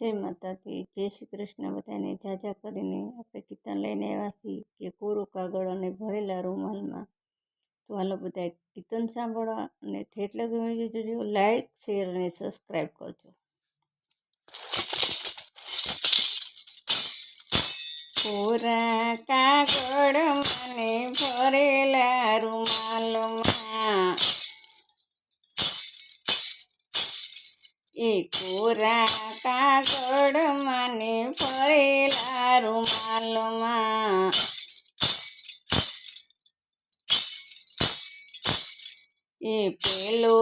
જય માતાજી જય શ્રી કૃષ્ણ. બધાને જાજા કરીને આપણે કીર્તન લઈને આવ્યા છીએ કે કોરો કાગળ અને ભરેલા રૂમાલમાં. તો હાલો બધા કીર્તન સાંભળવા અને થેટલા ગમે જોજો લાઈક શેર અને સબસ્ક્રાઈબ કરજો. કોરા કાગળ મને ભરેલા રૂમાલમાં. એ કોરા કાગળ મને ભરેલા રૂમાલમાં એ પેલો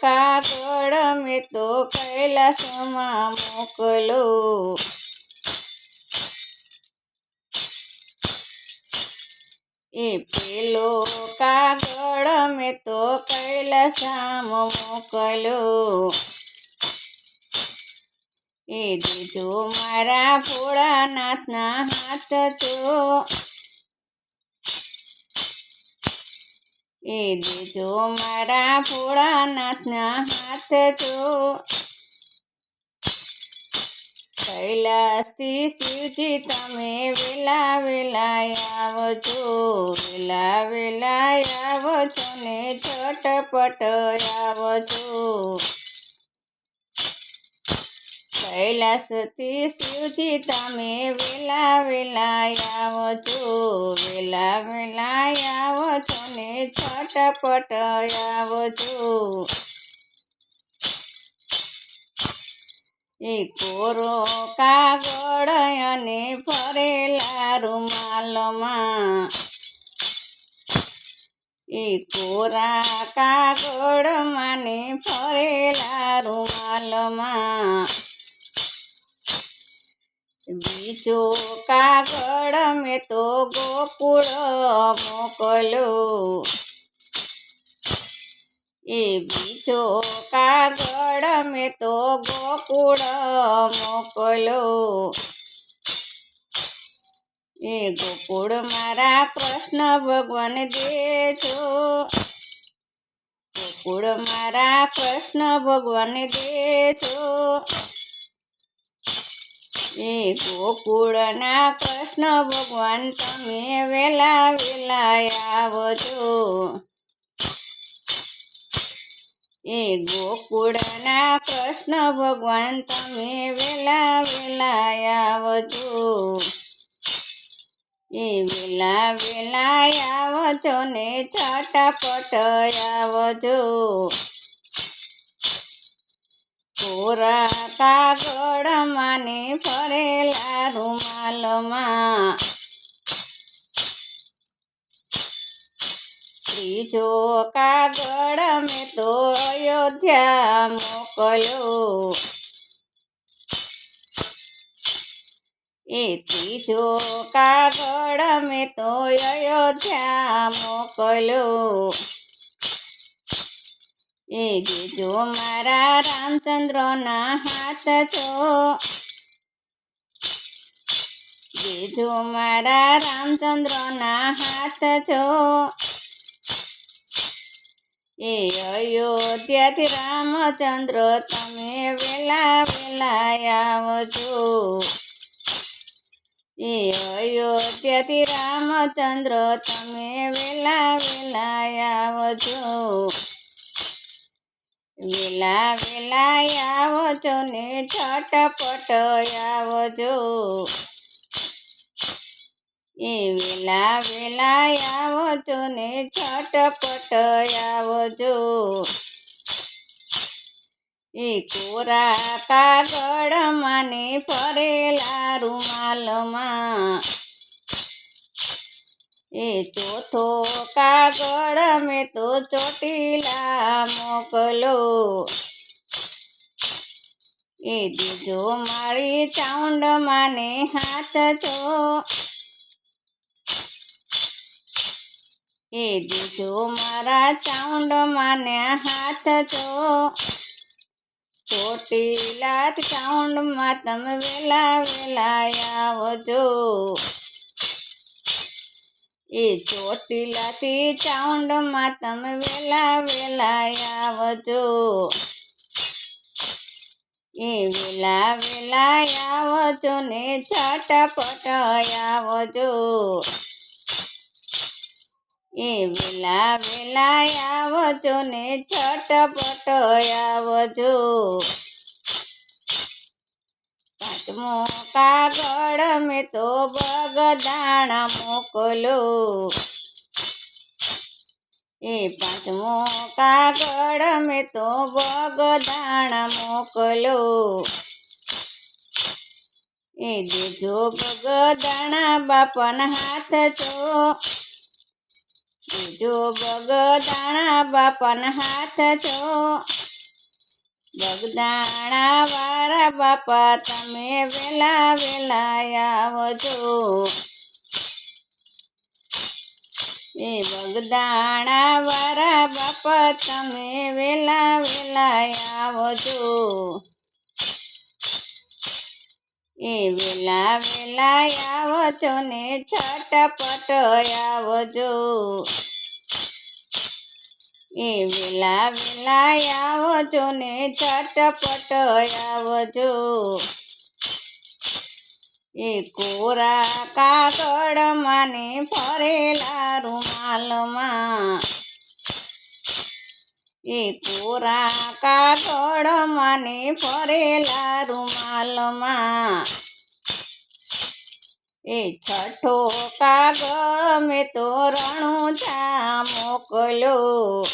કાગળ મેં તો કૈલાસમાં મોકલો એ પેલો એ દીધો મારા ભોળાનાથના હાથ તો. એ દીધો મારા ભોળાનાથના હાથ તો. કૈલાસથી શિવજી તમે વેલા વેલા આવજો, વેલા વેલા આવો છો ને ઝટપટ આવજો. કૈલાસથી શિવજી તમે વેલા વેલા આવો છો, વેલા વેલા આવો છો ને છટપટ આવો છો. એ કોરો કાગળ અને ભરેલા રૂમાલમાં એ કોરા કાગળ મને ભરેલા રૂમાલમાં બીજો કાગળ મેં તો ગોકુળ મોકલો એ બીજો કાગળ મેં તો ગોકુળ મોકલો એ ગોકુળ મારા કૃષ્ણ ભગવાન દેજો. ગોકુળ મારા કૃષ્ણ ભગવાન દેજો. એ ગોકુળના કૃષ્ણ ભગવાન તમે વેલા વેલા આવજો. એ ગોકુળના કૃષ્ણ ભગવાન તમે વેલા વેલા આવજો. એ વેલા વેલા આવજો ને ચટાપટ આવજો. કોરા કાગળ મને ફરેલા રૂમાલમાં. ત્રીજો કાગળ મેં તો અયોધ્યા મોકલ્યો. એ ત્રીજો કાગળ મેં તો અયોધ્યા મોકલ્યો. એ જો મારા રામચંદ્રના હાથ છો જો મારા રામચંદ્રના હાથ છો એ અયોધ્યાથી રામચંદ્ર તમે વેલા વેલા આવજો. એ અયોધ્યાથી રામચંદ્ર તમે વેલા વેલા આવજો. વેલા વેલા આવજો ને છટપટ આવજો. એ વેલા વેલા આવજો ને છટપટ આવજો. એ કોરા કાગળ મને ફરેલા રૂમાલમાં એ ચોથો કાગળ મેં તો ચોટીલા મોકલો. એ દીજો મારી ચાઉંડ માને હાથ છો. એ દીજો મારા ચાઉંડ માને હાથ છો. ચોટીલા ચાઉંડમાં તમે વેલા વેલા આવજો. એ ચોટીલાથી ચાઉંડમાં તમે વેલા વેલા આવજો. એ વેલા વેલા આવજો ને છટપટ આવજો. એ વેલા વેલા આવજો ને છટપટ આવજો. કાગળ મેં તો બગદાણા મોકલો. એ પાંચમો કાગળ મેં તો બગદાણા મોકલો. એ દેજો બગદાણા બાપાના હાથ છો દેજો બગદાણા બાપાના હાથ છો બગદાણા વાળા બાપા, તમે વેલા વેલા આવજો. એ બગદાણા વારા બાપા, તમે વેલા વેલા આવજો. એ વેલા વેલા આવજો ને છટપટ આવજો. એ વેલા વેલા આવજો ને ચટપટ આવજો. એ કોરા કાગળ માને ફરેલા રૂમાલમાં. એ કોરા કાગળ માને ફરેલા રૂમાલમાં. એ છઠ્ઠો કાગળ મેં તો રણું ચા મોકલ્યો.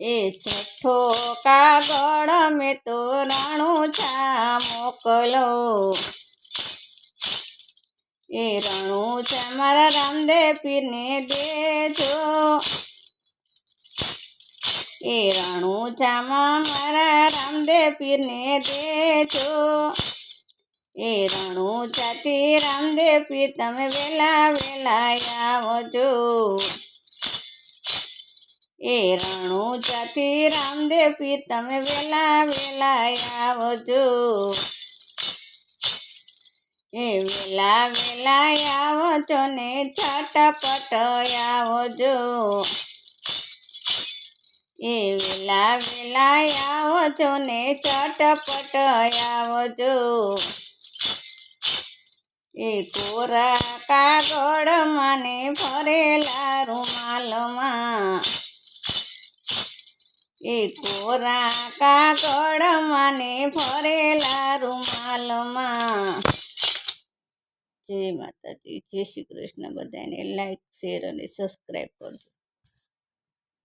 એ છઠ્ઠો કાગળ મેં તો રણુજા મોકલો. એ રણું રણુજા મારા રામદેવ પીરને દેજો. એ રણું રણુજામાં મારા રામદેવ પીરને દેજો. એ રણું રણુજાથી રામદેવ પીર તમે વેલા વેલા આવજો એ રણુજાથી રામદેવ પીર, તમે વેલા વેલા આવજો. એ વેલા વેલા આવજો ને છટપટ આવજો. એ વેલા વેલા આવજો ને ચટપટ આવજો. એ કોરા કાગળ મને ફરેલા રૂમાલમાં. એ કોરા કાગળ મને ફરેલા રૂમાલમાં જય માતાજી, જય શ્રી કૃષ્ણ. બધાને લાઈક શેર અને સબસ્ક્રાઈબ કરજો.